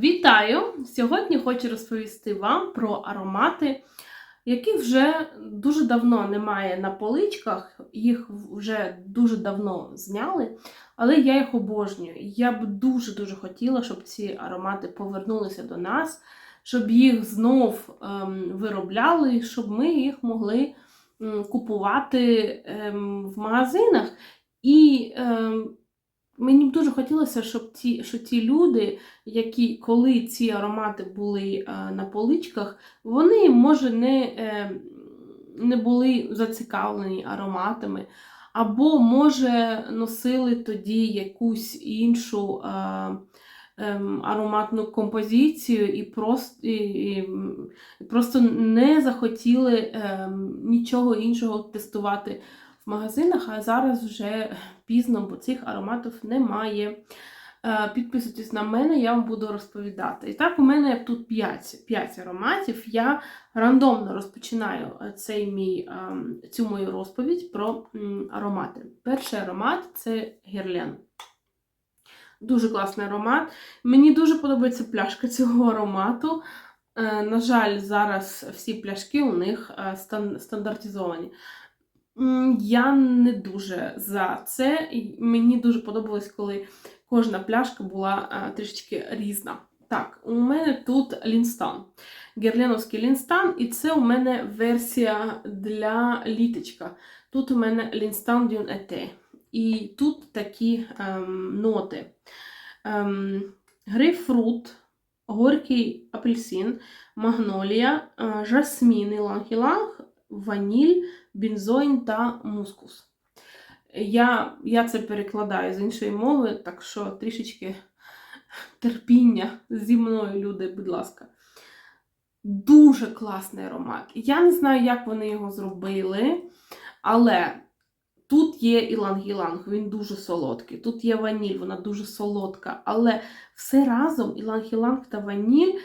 Вітаю! Сьогодні хочу розповісти вам про аромати, яких вже дуже давно немає на поличках, їх вже дуже давно зняли, але я їх обожнюю. Я б дуже-дуже хотіла, щоб ці аромати повернулися до нас, щоб їх знов ем, виробляли, щоб ми їх могли м, купувати ем, в магазинах. І ем, мені б дуже хотілося, щоб ті, що ті люди, які коли ці аромати були е, на поличках, вони, може, не, е, не були зацікавлені ароматами, або, може, носили тоді якусь іншу е, ем, ароматну композицію і просто, і, просто не захотіли ем, нічого іншого тестувати магазинах, а зараз вже пізно, бо цих ароматів немає. Е, Підписуйтесь на мене, я вам буду розповідати. І так, у мене тут 5, 5 ароматів. Я рандомно розпочинаю е, цей мій, ем, цю мою розповідь про аромати. Перший аромат це герлен. Дуже класний аромат. Мені дуже подобається пляшка цього аромату. Е, На жаль, зараз всі пляшки у них стандартизовані. Я не дуже за це. Мені дуже подобалось, коли кожна пляшка була трішечки різна. Так, у мене тут лінстан. Герленовський лінстан, і це у мене версія для літочка. Тут у мене лінстан Дюн Ете. І тут такі ем, ноти: ем, грейпфрут, горький апельсин, магнолія, е, жасмін, іланг-іланг, ваніль, бензоїн та мускус. Я, я це перекладаю з іншої мови, так що трішечки терпіння зі мною, люди, будь ласка. Дуже класний аромат. Я не знаю, як вони його зробили, але тут є іланг-іланг, він дуже солодкий. Тут є ваніль, вона дуже солодка. Але все разом іланг-іланг та ваніль,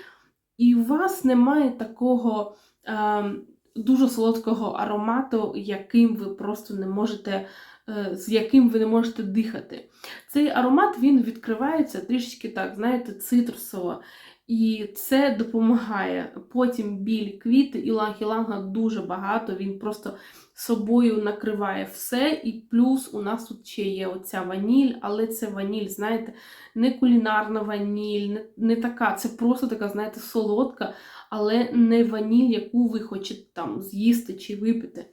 і у вас немає такого. ем, Дуже солодкого аромату, яким ви просто не можете, е, з яким ви не можете дихати. Цей аромат він відкривається трішечки так, знаєте, цитрусово. І це допомагає. Потім біль квіти, іланг-іланга дуже багато, він просто собою накриває все. І плюс у нас тут ще є оця ваніль, але це ваніль, знаєте, не кулінарна ваніль, не, не така, це просто така, знаєте, солодка, але не ваніль, яку ви хочете там з'їсти чи випити.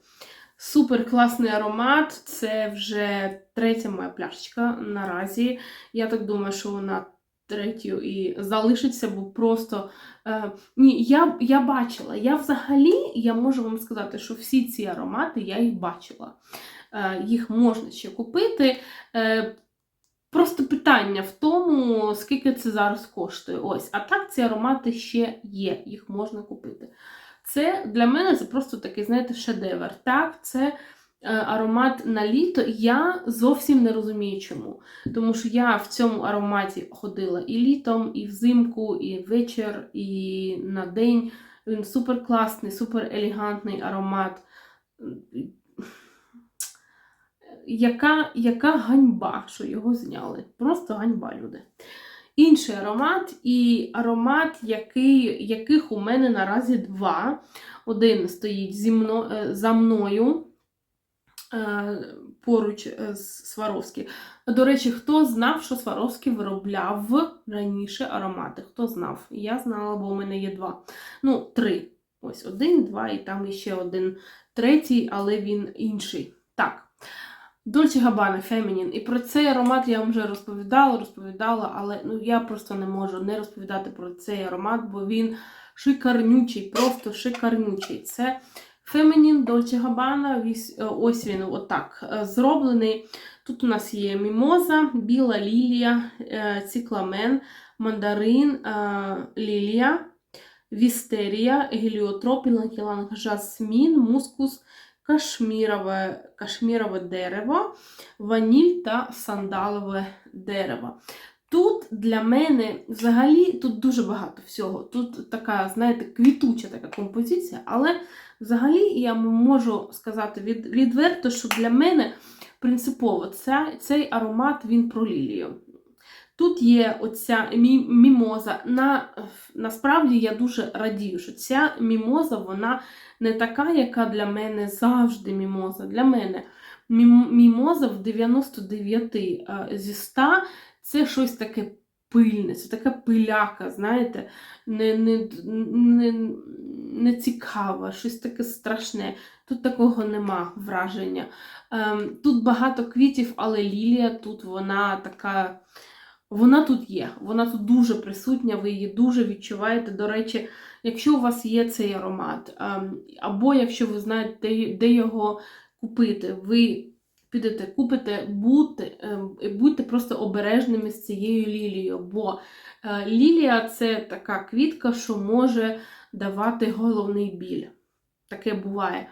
Супер класний аромат. Це вже третя моя пляшечка наразі. Я так думаю, що вона третю і залишиться, бо просто. Е, ні, я, я бачила. Я взагалі я можу вам сказати, що всі ці аромати я їх бачила. Е, їх можна ще купити. Е, Просто питання в тому, скільки це зараз коштує. Ось, а так ці аромати ще є, їх можна купити. Це для мене це просто такий, знаєте, шедевр. Так, це аромат на літо. Я зовсім не розумію, чому. Тому що я в цьому ароматі ходила і літом, і взимку, і вечір, і на день. Він супер класний, супер елегантний аромат. Яка, яка ганьба, що його зняли. Просто ганьба, люди. Інший аромат, і аромат, який, яких у мене наразі два. Один стоїть зі мно, е, за мною е, поруч е, з Сваровський. До речі, хто знав, що Сваровський виробляв раніше аромати? Хто знав? Я знала, бо у мене є два. Ну, три. Ось один, два, і там іще один третій, але він інший. Так. Дольче Габана Feminine. І про цей аромат я вам вже розповідала, розповідала, але ну, я просто не можу не розповідати про цей аромат, бо він шикарнючий, просто шикарнючий. Це Feminine Dolce Gabbana, ось він отак е, зроблений. Тут у нас є мімоза, біла лілія, е, цикламен, мандарин, е, лілія, вістерія, геліотроп, іланг жасмін, мускус кашмірове, кашмірове дерево, ваніль та сандалове дерево. Тут для мене взагалі тут дуже багато всього. Тут така, знаєте, квітуча така композиція, але взагалі я можу сказати від, відверто, що для мене принципово ця, цей аромат він про лілію. Тут є оця мі- мімоза. На, насправді я дуже радію, що ця мімоза вона не така, яка для мене завжди мімоза. Для мене мімоза в 99 е, зі 100 це щось таке пильне, це така пиляка, знаєте, не, не, не, не цікава, щось таке страшне. Тут такого нема враження. Ем, тут багато квітів, але лілія тут вона така. Вона тут є, вона тут дуже присутня, ви її дуже відчуваєте. До речі, якщо у вас є цей аромат, ем, або якщо ви знаєте, де, де його купити, ви підете, купите, будьте, ем, будьте просто обережними з цією лілією, бо е, лілія це така квітка, що може давати головний біль. Таке буває.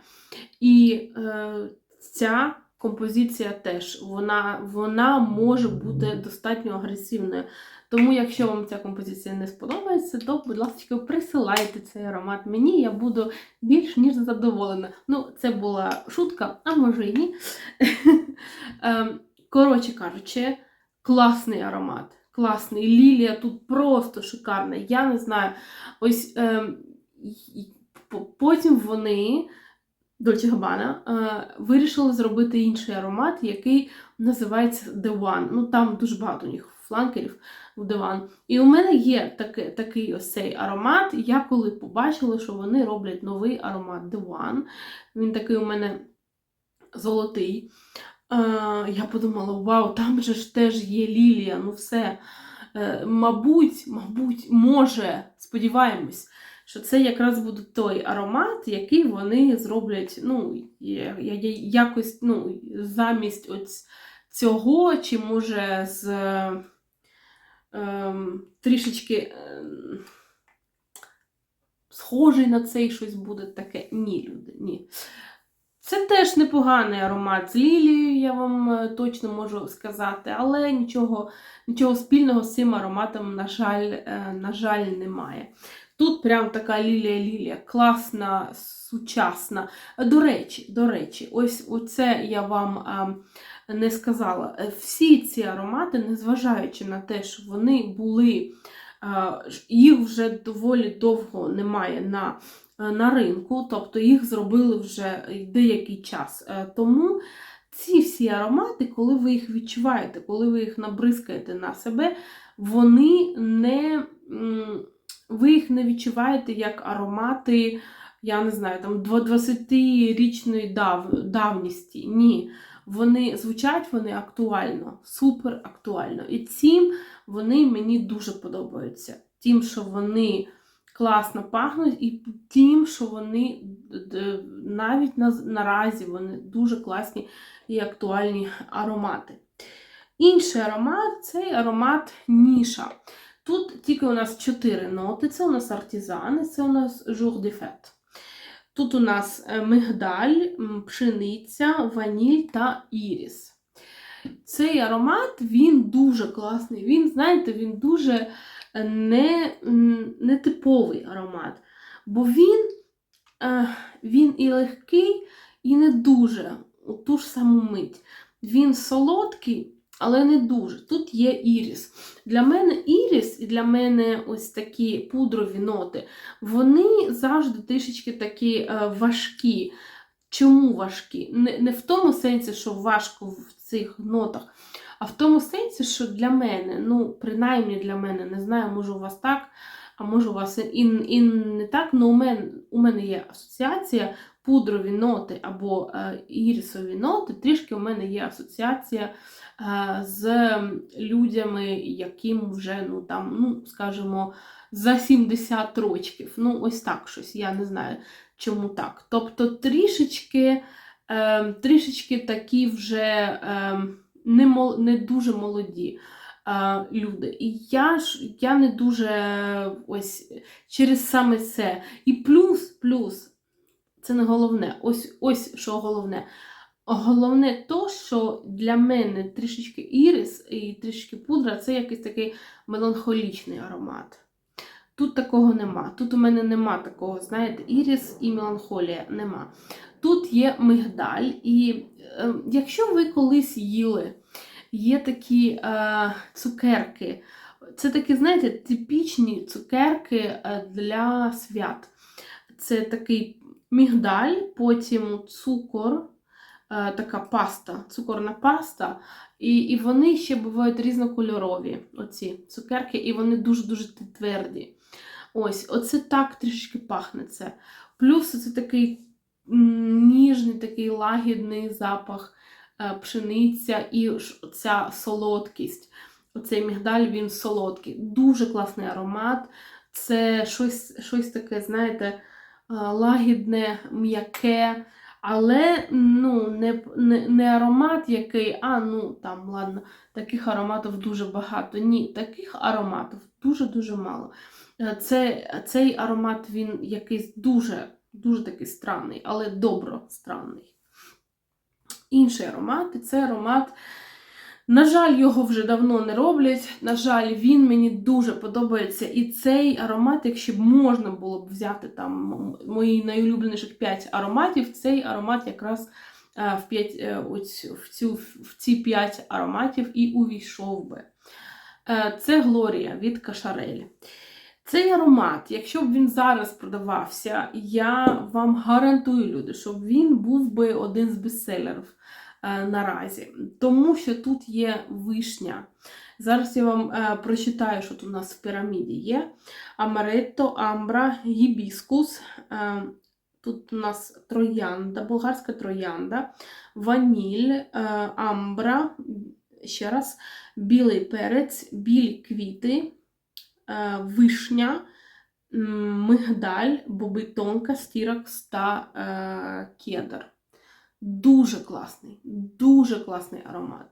І е, ця композиція теж вона, вона може бути достатньо агресивною. Тому, якщо вам ця композиція не сподобається, то, будь ласка, присилайте цей аромат мені, я буду більш ніж задоволена. Ну, це була шутка, а може і ні. Ем, Коротше кажучи, класний аромат. Класний. Лілія тут просто шикарна. Я не знаю. Ось ем, потім вони. Dolce Gabbana, е, вирішили зробити інший аромат, який називається The One. Ну там дуже багато у них фланкерів в One. І у мене є таки, такий ось цей аромат. Я коли побачила, що вони роблять новий аромат One. Він такий у мене золотий. Е, я подумала: вау, там же ж теж є лілія, ну все. Е, мабуть, мабуть, може, сподіваємось що це якраз буде той аромат, який вони зроблять ну, якось ну, замість ось цього, чи може з трішечки ем, схожий на цей щось буде таке. Ні, люди, ні. Це теж непоганий аромат з лілією, я вам е, точно можу сказати, але нічого, нічого спільного з цим ароматом, на жаль, е, на жаль, немає. Тут прям така лілія-лілія, класна, сучасна. До речі, до речі, ось оце я вам а, не сказала. Е, Всі ці аромати, незважаючи на те, що вони були, їх вже доволі довго немає на, е, на ринку, тобто їх зробили вже деякий час. Е, Тому ці всі аромати, коли ви їх відчуваєте, коли ви їх набризкаєте на себе, вони не. ви їх не відчуваєте як аромати, я не знаю, там 20-річної дав, давністі. Ні. Вони звучать вони актуально, супер актуально. І цим вони мені дуже подобаються. Тим, що вони класно пахнуть, і тим, що вони навіть на, наразі вони дуже класні і актуальні аромати. Інший аромат це аромат ніша. Тут тільки у нас чотири ноти. Це у нас артизани, це у нас fête. Тут у нас е, мигдаль, пшениця, ваніль та іріс. Цей аромат він дуже класний. Він, знаєте, він дуже е, не, нетиповий аромат. Бо він, е, він і легкий, і не дуже у ту ж саму мить. Він солодкий, але не дуже. Тут є іріс. Для мене іріс і для мене ось такі пудрові ноти, вони завжди трішечки такі е, важкі. Чому важкі? Не, не в тому сенсі, що важко в цих нотах, а в тому сенсі, що для мене, ну, принаймні для мене, не знаю, може у вас так, а може у вас і, і не так, але у мене, у мене є асоціація пудрові ноти або е, ірісові ноти, трішки у мене є асоціація з людьми, яким вже, ну там, ну, скажімо, за 70 років. Ну, ось так щось, я не знаю, чому так. Тобто трішечки, е, трішечки такі вже е, не, мол, не дуже молоді. е, Люди. І я ж я не дуже ось через саме це. І плюс, плюс, це не головне. Ось ось що головне. Головне то, що для мене трішечки ірис і трішки пудра це якийсь такий меланхолічний аромат. Тут такого нема. Тут у мене нема такого, знаєте, ірис і меланхолія нема. Тут є мигдаль, і е, якщо ви колись їли є такі е, цукерки. Це такі, знаєте, типічні цукерки е, для свят. Це такий мігдаль, потім цукор, така паста, цукорна паста. І, і вони ще бувають різнокольорові, оці цукерки, і вони дуже-дуже тверді. Ось, оце так трішки пахне це. Плюс це такий ніжний, такий лагідний запах е, пшениця і ця солодкість. Оцей мігдаль він солодкий. Дуже класний аромат. Це щось, щось таке, знаєте, е, лагідне, м'яке, але ну, не, не, не аромат який, а ну там, ладно, таких ароматів дуже багато. Ні, таких ароматів дуже-дуже мало. Е, Це, цей аромат він якийсь дуже, дуже такий странний, але добро странний. Інший аромат це аромат. На жаль, його вже давно не роблять. На жаль, він мені дуже подобається. І цей аромат, якщо б можна було б взяти там мої найулюбленіших 5 ароматів, цей аромат якраз е, в, 5, е, ось в, цю, в ці 5 ароматів і увійшов би. Е, Це Глорія від Кашарель. Цей аромат, якщо б він зараз продавався, я вам гарантую, люди, що він був би один з бестселерів наразі. Тому що тут є вишня. Зараз я вам е, прочитаю, що тут у нас в піраміді є: Амаретто, амбра, гібіскус. Е, тут у нас троянда, болгарська троянда, ваніль, е, амбра, ще раз, білий перець, білі квіти е, вишня, мигдаль, боби тонка, стіракс та е, кедр. Дуже класний, дуже класний аромат.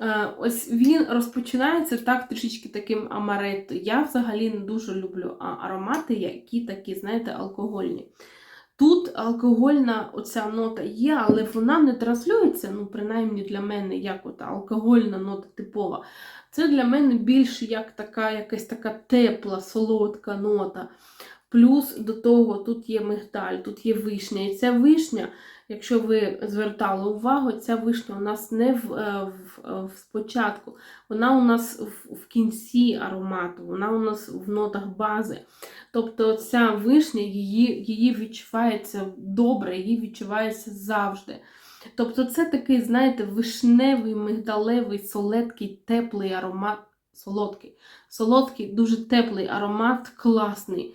Е, ось він розпочинається так трішечки таким амаретто. Я взагалі не дуже люблю аромати, які такі, знаєте, алкогольні. Тут алкогольна оця нота є, але вона не транслюється, ну, принаймні для мене, як от алкогольна нота типова. Це для мене більше як така якась така тепла, солодка нота. Плюс до того тут є мигдаль, тут є вишня. І ця вишня, якщо ви звертали увагу, ця вишня у нас не в, е, в, в спочатку, вона у нас в, в кінці аромату, вона у нас в нотах бази. Тобто ця вишня, її, її відчувається добре, її відчувається завжди. Тобто це такий, знаєте, вишневий, мигдалевий, солодкий, теплий аромат. Солодкий, солодкий, дуже теплий аромат, класний.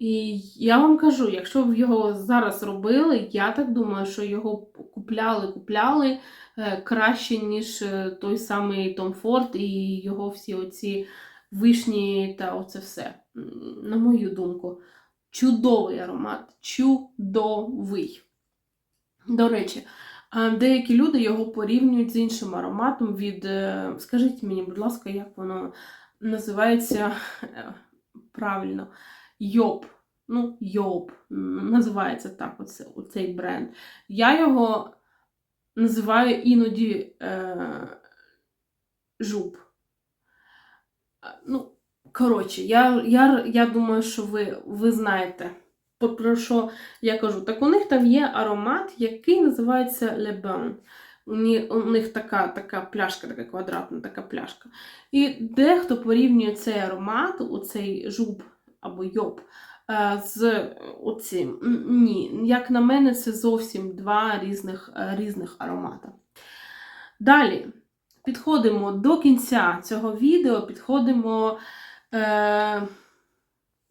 І я вам кажу, якщо б його зараз робили, я так думаю, що його купляли, купляли е, краще, ніж е, той самий Том Форд і його всі оці вишні та оце все. На мою думку, чудовий аромат, чудовий. До речі, деякі люди його порівнюють з іншим ароматом від. е, Скажіть мені, будь ласка, як воно називається правильно? Йоп. Ну, Йоп. Називається так оце, оцей бренд. Я його називаю іноді е, жуп. А, Ну, коротше, я, я, я думаю, що ви, ви знаєте, про- що я кажу. Так у них там є аромат, який називається Le. У у них така, така пляшка, така квадратна така пляшка. І дехто порівнює цей аромат, оцей жуб або йоб, е, з оцим. Ні, як на мене, це зовсім два різних, е, різних аромати. Далі підходимо до кінця цього відео, підходимо, е,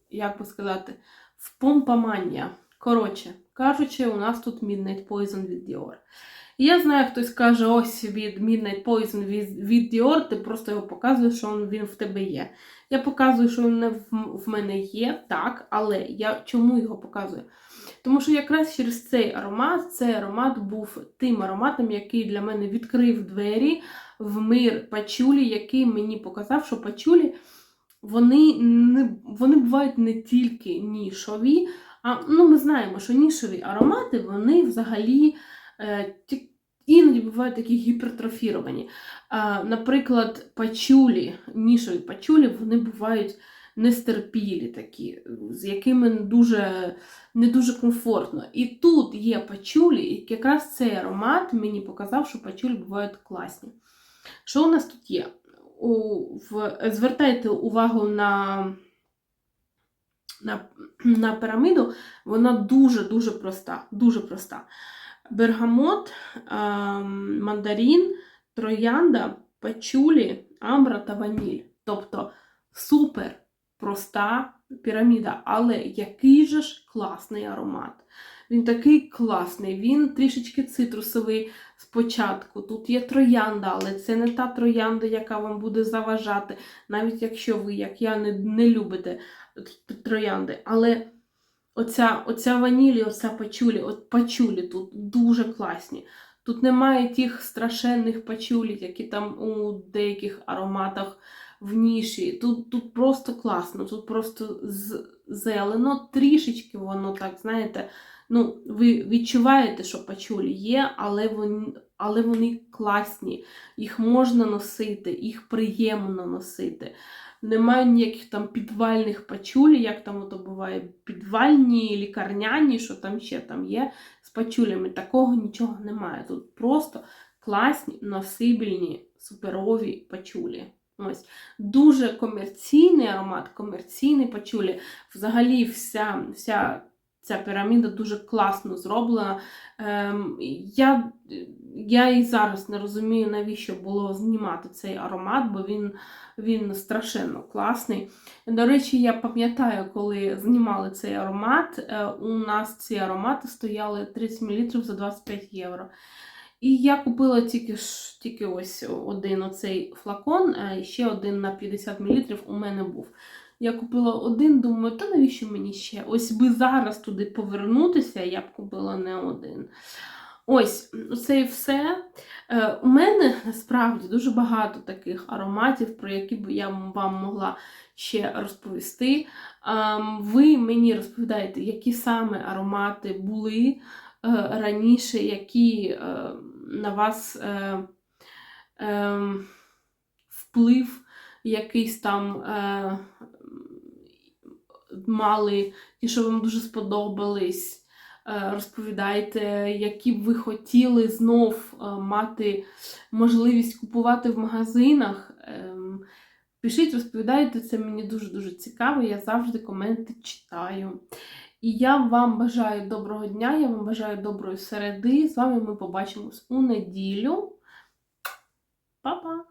як би сказати, в помпамання. Коротше, кажучи, у нас тут Midnight Poison від Dior. Я знаю, хтось каже, ось від Midnight Poison від, від Dior, ти просто його показуєш, що він- в тебе є. Я показую, що він в, мене є, так, але я чому його показую? Тому що якраз через цей аромат, цей аромат був тим ароматом, який для мене відкрив двері в мир пачулі, який мені показав, що пачулі вони, не, вони бувають не тільки нішові, а ну, ми знаємо, що нішові аромати вони взагалі е, іноді бувають такі гіпертрофіровані. Наприклад, пачулі, нішові пачулі, вони бувають нестерпілі такі, з якими дуже, не дуже комфортно. І тут є пачулі, і якраз цей аромат мені показав, що пачулі бувають класні. Що у нас тут є? Звертайте увагу на, на, на піраміду, вона дуже-дуже проста. Дуже проста. Бергамот, ем, мандарин, троянда, пачулі, амбра та ваніль. Тобто супер проста піраміда, але який же ж класний аромат. Він такий класний, він трішечки цитрусовий спочатку. Тут є троянда, але це не та троянда, яка вам буде заважати, навіть якщо ви, як я, не, не любите троянди. Але оця, оця ванілі, оця пачулі, от пачулі тут дуже класні. Тут немає тих страшенних пачулі, які там у деяких ароматах в ніші. Тут, тут просто класно, тут просто зелено, трішечки воно так, знаєте, ну, ви відчуваєте, що пачулі є, але вони, але вони класні. Їх можна носити, їх приємно носити. Немає ніяких там підвальних пачулі, як там ото буває, підвальні, лікарняні, що там ще там є з пачулями. Такого нічого немає. Тут просто класні, носибільні, суперові пачулі. Ось. Дуже комерційний аромат, комерційний пачулі. Взагалі, вся, вся ця піраміда дуже класно зроблена. Ем, я, я і зараз не розумію, навіщо було знімати цей аромат, бо він, він страшенно класний. До речі, я пам'ятаю, коли знімали цей аромат, е, у нас ці аромати стояли 30 мл за 25 євро. І я купила тільки тільки ось один оцей флакон, а ще один на 50 мл у мене був. Я купила один, думаю, та навіщо мені ще? Ось би зараз туди повернутися, я б купила не один. Ось, це і все. Е, у мене насправді дуже багато таких ароматів, про які б я вам могла ще розповісти. Ем, ви мені розповідаєте, які саме аромати були е, раніше, які е, на вас е, е, вплив якийсь там мали, ті, що вам дуже сподобались. Е, Розповідайте, які б ви хотіли знов е, мати можливість купувати в магазинах. Ем, Пишіть, розповідайте, це мені дуже-дуже цікаво. Я завжди коменти читаю. І я вам бажаю доброго дня, я вам бажаю доброї середи. З вами ми побачимось у неділю. Па-па!